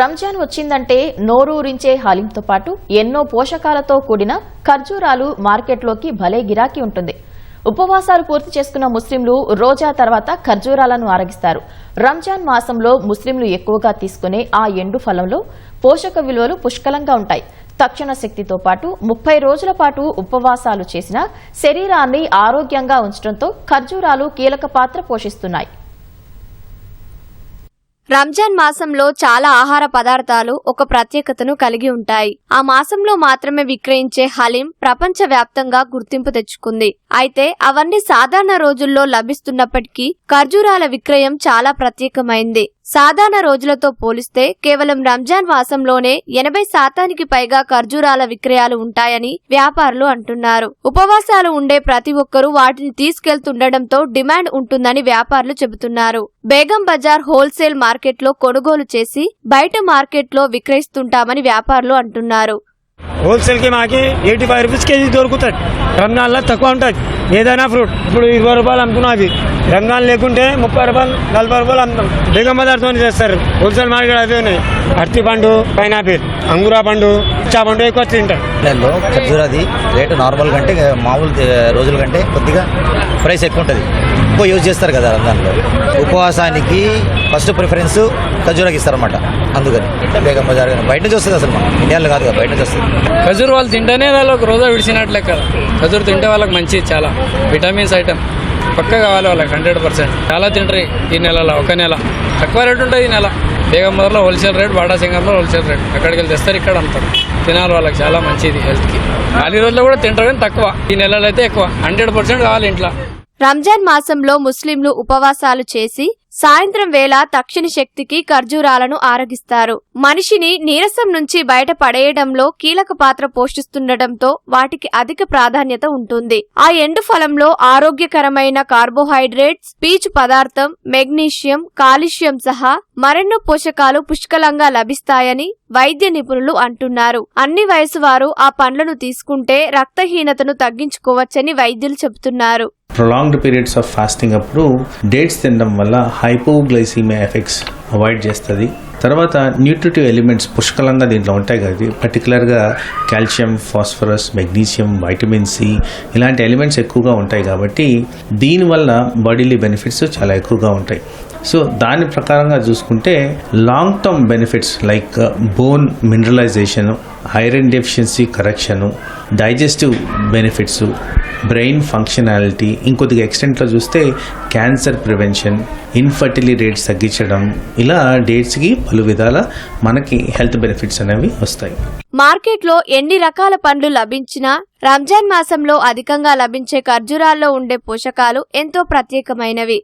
రంజాన్ వచ్చిందంటే నోరూరించే హాలింతో పాటు ఎన్నో పోషకాలతో కూడిన ఖర్జూరాలు మార్కెట్లోకి భలే గిరాకీ ఉంటుంది. ఉపవాసాలు పూర్తి చేసుకున్న ముస్లింలు రోజా తర్వాత ఖర్జూరాలను ఆరగిస్తారు. రంజాన్ మాసంలో ముస్లింలు ఎక్కువగా తీసుకునే ఆ ఎండు ఫలంలో పోషక విలువలు పుష్కలంగా ఉంటాయి. తక్షణ శక్తితో పాటు ముప్పై రోజుల పాటు ఉపవాసాలు చేసిన శరీరాన్ని ఆరోగ్యంగా ఉంచడంతో ఖర్జూరాలు కీలక పాత్ర పోషిస్తున్నాయి. రంజాన్ మాసంలో చాలా ఆహార పదార్థాలు ఒక ప్రత్యేకతను కలిగి ఉంటాయి. ఆ మాసంలో మాత్రమే విక్రయించే హలీం ప్రపంచ వ్యాప్తంగా గుర్తింపు తెచ్చుకుంది. అయితే అవన్నీ సాధారణ రోజుల్లో లభిస్తున్నప్పటికీ ఖర్జూరాల విక్రయం చాలా ప్రత్యేకమైంది. సాధారణ రోజులతో పోలిస్తే కేవలం రంజాన్ మాసంలోనే ఎనభై శాతానికి పైగా ఖర్జూరాల విక్రయాలు ఉంటాయని వ్యాపారులు అంటున్నారు. ఉపవాసాలు ఉండే ప్రతి ఒక్కరూ వాటిని తీసుకెళ్తుండటంతో డిమాండ్ ఉంటుందని వ్యాపారులు చెబుతున్నారు. బేగం బజార్ హోల్సేల్ మార్కెట్లో కొనుగోలు చేసి బయట మార్కెట్లో విక్రయిస్తుంటామని వ్యాపారులు అంటున్నారు. హోల్సేల్కి మాకి ఎయిటీ ఫైవ్ రూపీస్ కేజీ దొరుకుతుంది రంగాల్లో తక్కువ ఉంటుంది ఏదైనా ఫ్రూట్. ఇప్పుడు ఇరవై రూపాయలు అమ్ముకున్నది రంగాలు లేకుంటే ముప్పై రూపాయలు నలభై రూపాయలు అమ్ముతాం బేగం బజార్తో చేస్తారు. హోల్సేల్ మార్కెట్ అదే ఉన్నాయి. అరటి పండు పైనాపిల్ అంగురా పండు ఇచ్చా పండు ఎక్కువ తింటారు. నెలలో ఖర్జూరాది రేటు నార్మల్ కంటే మామూలు రోజుల కంటే కొద్దిగా ప్రైస్ ఎక్కువ ఉంటుంది. ఎక్కువ యూజ్ చేస్తారు కదా దాంట్లో ఉపవాసానికి ఫస్ట్ ప్రిఫరెన్స్ ఖర్జూరాకి ఇస్తారన్నమాట. అందుకని. బేగం బజార్ కానీ బయట నుంచి వస్తుంది అసలు మనం ఇండియాలో కాదు కదా బయట నుంచి వస్తుంది. ఖజూర్ వాళ్ళు తింటేనే వాళ్ళకి రోజా విడిచినట్లే కదా ఖజూర్ తింటే వాళ్ళకి మంచిది చాలా. Vitamins item. పక్క కావాలి వాళ్ళకి హండ్రెడ్ పర్సెంట్. చాలా తింటారు ఈ నెలలో ఒక నెల. తక్కువ రేట్ ఉంటుంది ఈ నెల. బేగంబర్లో హోల్సేల్ రేట్ బాడా సింగర్లో హోల్సేల్ రేట్. అక్కడికి వెళ్ళి తెస్తారు ఇక్కడ అమ్ముతారు తినాలి వాళ్ళకి చాలా మంచిది హెల్త్కి. ఖాళీ రోజుల్లో కూడా తింటారు కానీ తక్కువ. ఈ నెలలో అయితే ఎక్కువ. హండ్రెడ్ పర్సెంట్ కావాలి ఇంట్లో. రంజాన్ మాసంలో ముస్లింలు ఉపవాసాలు చేసి సాయంత్రం వేళ తక్షణ శక్తికి ఖర్జూరాలను ఆరగిస్తారు. మనిషిని నీరసం నుంచి బయట పడేయడంలో కీలక పాత్ర పోషిస్తుండటంతో వాటికి అధిక ప్రాధాన్యత ఉంటుంది. ఆ ఎండు ఫలంలో ఆరోగ్యకరమైన కార్బోహైడ్రేట్స్ పీచు పదార్థం మెగ్నీషియం కాల్షియం సహా మరెన్నో పోషకాలు పుష్కలంగా లభిస్తాయని వైద్య నిపుణులు అంటున్నారు. అన్ని వయసు వారు ఆ పండ్లను తీసుకుంటే రక్తహీనతను తగ్గించుకోవచ్చని వైద్యులు చెబుతున్నారు. ప్రొలాంగ్డ్ పీరియడ్స్ ఆఫ్ ఫాస్టింగ్ అప్పుడు డేట్స్ తినడం వల్ల హైపోగ్లైసీమియా ఎఫెక్ట్స్ అవాయిడ్ చేస్తుంది. తర్వాత న్యూట్రిటివ్ ఎలిమెంట్స్ పుష్కలంగా దీంట్లో ఉంటాయి కదా. పర్టికులర్గా calcium phosphorus magnesium vitamin C ఇలాంటి ఎలిమెంట్స్ ఎక్కువగా ఉంటాయి కాబట్టి దీనివల్ల బాడీలీ బెనిఫిట్స్ చాలా ఎక్కువగా ఉంటాయి. సో దాని ప్రకారంగా చూసుకుంటే long term benefits like bone mineralisation iron deficiency correction digestive benefits brain functionality ఇంకొద్దిగా ఎక్స్టెంట్లో చూస్తే క్యాన్సర్ ప్రివెన్షన్ ఇన్ఫర్టిలిటీ రేట్స్ తగ్గించడం ఇలా డేట్స్కి పలు విధాల మనకి హెల్త్ బెనిఫిట్స్ అనేవి వస్తాయి. మార్కెట్లో ఎన్ని రకాల పండ్లు లభించినా రంజాన్ మాసంలో అధికంగా లభించే ఖర్జూరాల్లో ఉండే పోషకాలు ఎంతో ప్రత్యేకమైనవి.